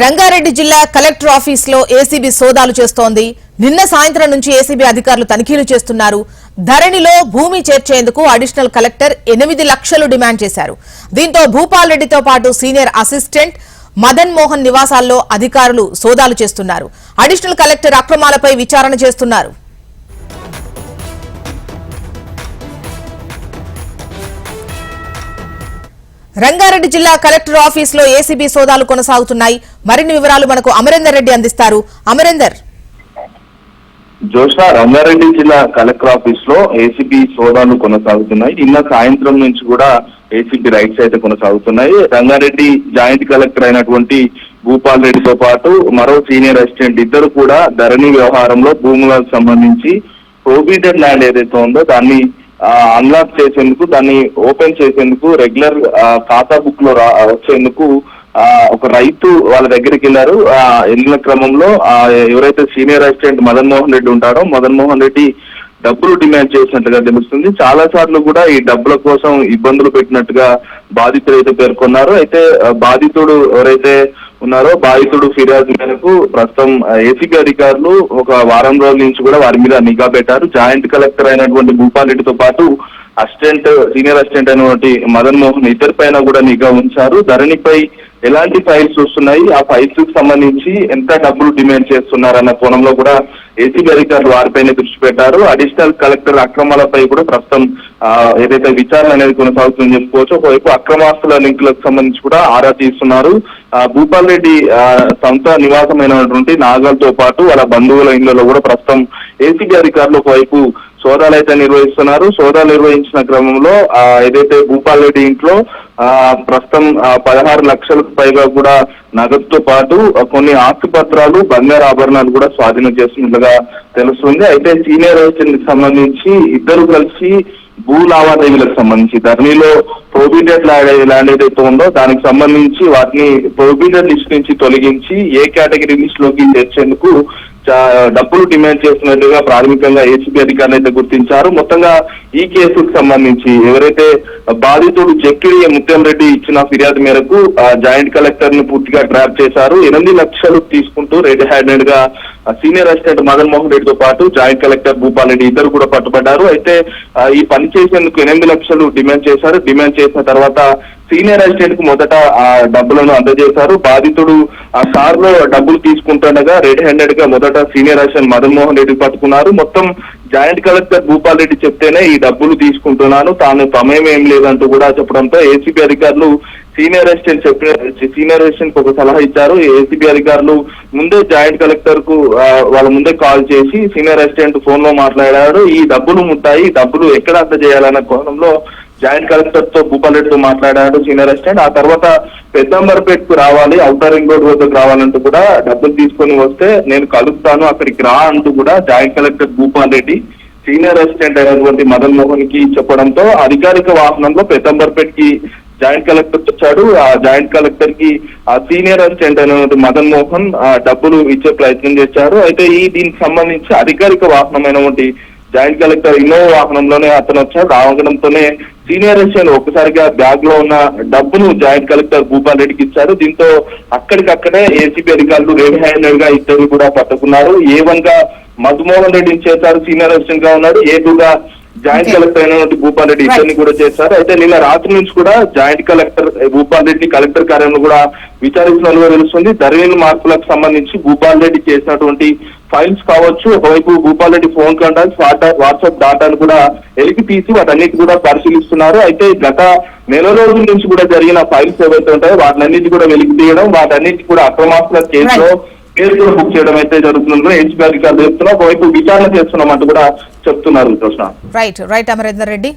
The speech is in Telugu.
రంగారెడ్డి జిల్లా కలెక్టర్ ఆఫీస్లో ఏసీబీ సోదాలు చేస్తోంది. నిన్న సాయంత్రం నుంచి ఏసీబీ అధికారులు తనిఖీలు చేస్తున్నారు. ధరణిలో భూమి చేర్చేందుకు అడిషనల్ కలెక్టర్ ఎనిమిది లక్షలు డిమాండ్ చేశారు. దీంతో భూపాల్ రెడ్డితో పాటు సీనియర్ అసిస్టెంట్ మదన్ మోహన్ నివాసాల్లో అధికారులు సోదాలు చేస్తున్నారు. అడిషనల్ కలెక్టర్ అక్రమాలపై విచారణ చేస్తున్నారు. రంగారెడ్డి జిల్లా కలెక్టర్ ఆఫీస్లో ఏసీబీ సోదాలు కొనసాగుతున్నాయి. మరిన్ని వివరాలు మనకు అమరేందర్ రెడ్డి అందిస్తారు. అమరేందర్. జోషా రంగారెడ్డి జిల్లా కలెక్టర్ ఆఫీస్లో ఏసీబీ సోదాలు కొనసాగుతున్నాయి. నిన్న సాయంత్రం నుంచి కూడా ఏసీబీ రైట్స్ అయితే కొనసాగుతున్నాయి. రంగారెడ్డి జాయింట్ కలెక్టర్ అయినటువంటి భూపాల్ రెడ్డితో పాటు మరో సీనియర్ అసిస్టెంట్ ఇద్దరు కూడా ధరణి వ్యవహారంలో భూములకు సంబంధించి ప్రొబీటెడ్ ల్యాండ్ ఏదైతే ఉందో దాన్ని అన్లాక్ చేసేందుకు దాన్ని ఓపెన్ చేసేందుకు రెగ్యులర్ ఖాతా బుక్లో రా- వచ్చేందుకు ఒక రైతు వాళ్ళ దగ్గరికి వెళ్ళారు. ఆ, వెళ్ళిన క్రమంలో ఆ, ఎవరైతే సీనియర్ అసిస్టెంట్ మదన్ మోహన్ రెడ్డి ఉంటారో మదన్ మోహన్ రెడ్డి డబ్బులు డిమాండ్ చేసినట్టుగా తెలుస్తుంది. చాలా సార్లు కూడా ఈ డబ్బుల కోసం ఇబ్బందులు పెట్టినట్టుగా బాధితులు అయితే పేర్కొన్నారు. అయితే బాధితుడు ఎవరైతే ఉన్నారో బాధితుడు ఫిర్యాదు మేరకు ప్రస్తుతం ఏసీబీ అధికారులు ఒక వారం రోజుల నుంచి కూడా వారి మీద నిఘా పెట్టారు. జాయింట్ కలెక్టర్ అయినటువంటి భూపాల్ రెడ్డితో పాటు అసిస్టెంట్ సీనియర్ అసిస్టెంట్ అయినటువంటి మదన్ మోహన్ ఇద్దరి పైన కూడా నిఘా ఉంచారు. ధరణిపై ఎలాంటి ఫైల్స్ వస్తున్నాయి? ఆ ఫైల్స్కు సంబంధించి ఎంత డబ్బులు డిమాండ్ చేస్తున్నారన్న కోణంలో కూడా ఏసీబీ అధికారులు వారిపైన దృష్టి పెట్టారు. అడిషనల్ కలెక్టర్ అక్రమాలపై కూడా ప్రస్తుతం ఏదైతే విచారణ అనేది కొనసాగుతుందని చెప్పుకోవచ్చు ఒకవైపు అక్రమాస్తుల లింకులకు సంబంధించి కూడా ఆరా తీస్తున్నారు. భూపాల్ రెడ్డి సొంత నివాసమైనటువంటి నాగల్తో పాటు వాళ్ళ బంధువుల ఇళ్ళలో కూడా ప్రస్తుతం ఏసీబీ అధికారులు ఒకవైపు సోదాలు అయితే నిర్వహిస్తున్నారు. సోదాలు నిర్వహించిన క్రమంలో ఆ, ఏదైతే భూపాల్ రెడ్డి ఇంట్లో ఆ, ప్రస్తుతం పదహారు లక్షలకు పైగా కూడా నగదుతో పాటు కొన్ని ఆస్తి పత్రాలు బంగారు ఆభరణాలు కూడా స్వాధీనం చేస్తున్నట్లుగా తెలుస్తుంది. అయితే సీనియర్కి సంబంధించి ఇద్దరు కలిసి భూ లావాదేవీలకు సంబంధించి. ధరణిలో ప్రొబిటెడ్ ల్యాండ్ ఏదైతే ఉందో దానికి సంబంధించి వాటిని ప్రొబిటెడ్ లిస్ట్ నుంచి తొలగించి ఏ కేటగిరీ లిస్ట్లోకి తెచ్చేందుకు డబ్బులు డిమాండ్ చేస్తున్నట్టుగా ప్రాథమికంగా ఏసీబీ అధికారులు అయితే గుర్తించారు. మొత్తంగా ఈ కేసుకు సంబంధించి ఎవరైతే బాధితుడు జక్కిడి ముత్యం రెడ్డి ఇచ్చిన ఫిర్యాదు మేరకు ఆ, జాయింట్ కలెక్టర్ను పూర్తిగా ట్రాప్ చేశారు. ఎనిమిది లక్షలు తీసుకుంటూ రెడ్ హ్యాండెడ్గా సీనియర్ అసిస్టెంట్ మదన్ మోహన్ రెడ్డితో పాటు జాయింట్ కలెక్టర్ భూపాల్ రెడ్డి ఇద్దరు కూడా పట్టుబడ్డారు. అయితే ఈ పని చేసేందుకు ఎనిమిది లక్షలు డిమాండ్ చేశారు. డిమాండ్ చేసిన తర్వాత సీనియర్ అసిస్టెంట్కు మొదట ఆ డబ్బులను అందజేశారు. బాధితుడు ఆ కార్లో డబ్బులు తీసుకుంటుండగా రెడ్ హ్యాండెడ్గా మొదట సీనియర్ అసిస్టెంట్ మదన్ మోహన్ రెడ్డి పట్టుకున్నారు. మొత్తం జాయింట్ కలెక్టర్ భూపాల్ రెడ్డి చెప్తేనే ఈ డబ్బులు తీసుకుంటున్నాను. తాను సమయం ఏం లేదంటూ కూడా చెప్పడంతో ఏసీబీ అధికారులు సీనియర్ అసిస్టెంట్ చెప్పిన సీనియర్ అసిస్టెంట్ ఒక సలహా ఇచ్చారు. ఏసీబీ అధికారులు ముందే జాయింట్ కలెక్టర్కు వాళ్ళ ముందే కాల్ చేసి సీనియర్ అసిస్టెంట్ ఫోన్లో మాట్లాడారు ఈ డబ్బులు ముట్టాయి. డబ్బులు ఎక్కడ అంత చేయాలన్న కోణంలో జాయింట్ కలెక్టర్తో భూపాలెడ్డితో మాట్లాడాడు సీనియర్ అసిస్టెంట్ ఆ తర్వాత పెద్దంబర్పేట్కు రావాలి అవుటర్ రింగ్ రోడ్ వద్దకు రావాలంటూ కూడా డబ్బులు తీసుకొని వస్తే నేను కలుపుతాను అక్కడికి రా అంటూ కూడా joint collector Bhupal Reddy senior assistant అయినటువంటి మదన్ మోహన్కి చెప్పడంతో అధికారిక వాహనంలో పెద్దంబర్పేట్కి జాయింట్ కలెక్టర్ వచ్చాడు. ఆ జాయింట్ కలెక్టర్కి ఆ సీనియర్ అసిస్టెంట్ అయిన మదన్ మోహన్ ఆ డబ్బులు ఇచ్చే ప్రయత్నం చేశారు. అయితే ఈ దీనికి సంబంధించి అధికారిక వాహనమైనటువంటి జాయింట్ కలెక్టర్ ఇన్నోవా వాహనంలోనే అతను వచ్చాడు. రావడంతోనే సీనియర్ అసిస్టెంట్ ఒక్కసారిగా బ్యాగ్లో ఉన్న డబ్బును జాయింట్ కలెక్టర్ భూపాల్ రెడ్డికి ఇచ్చారు. దీంతో అక్కడికక్కడే ఏసీబీ అధికారులు రెడ్ హ్యాండెడ్గా ఇద్దరు కూడా పట్టుకున్నారు. ఏ వన్గా మధుమోహన్ రెడ్డిని చేశారు సీనియర్ అసిస్టెంట్గా ఉన్నాడు. ఏ టూ గా జాయింట్. కలెక్టర్ అయినటువంటి భూపాల్ రెడ్డి. ఇద్దరిని కూడా చేశారు అయితే నిన్న రాత్రి నుంచి కూడా joint collector Bhupal Reddy collector కార్యాలయంలో కూడా విచారిస్తున్నట్టుగా తెలుస్తుంది ధరణి మార్పులకు సంబంధించి భూపాల్ రెడ్డి చేసినటువంటి ఫైల్స్ కావచ్చు ఒకవైపు Bhupal Reddy phone contacts WhatsApp డాటాను కూడా ఎలికి తీసి వాటన్నిటి కూడా పరిశీలిస్తున్నారు అయితే గత నెల రోజుల నుంచి కూడా జరిగిన ఫైల్స్ ఏవైతే ఉంటాయో వాటినన్నిటి కూడా వెలికి తీయడం వాటన్నిటి కూడా అక్రమాస్తుల కేసులో కేసు కూడా బుక్ చేయడం అయితే జరుగుతుందో హెచ్పీ అధికారులు చెప్తున్నా ఒకవైపు విచారణ చేస్తున్నామంటూ కూడా చెప్తున్నారు Krishna. Right right Amarender Reddy.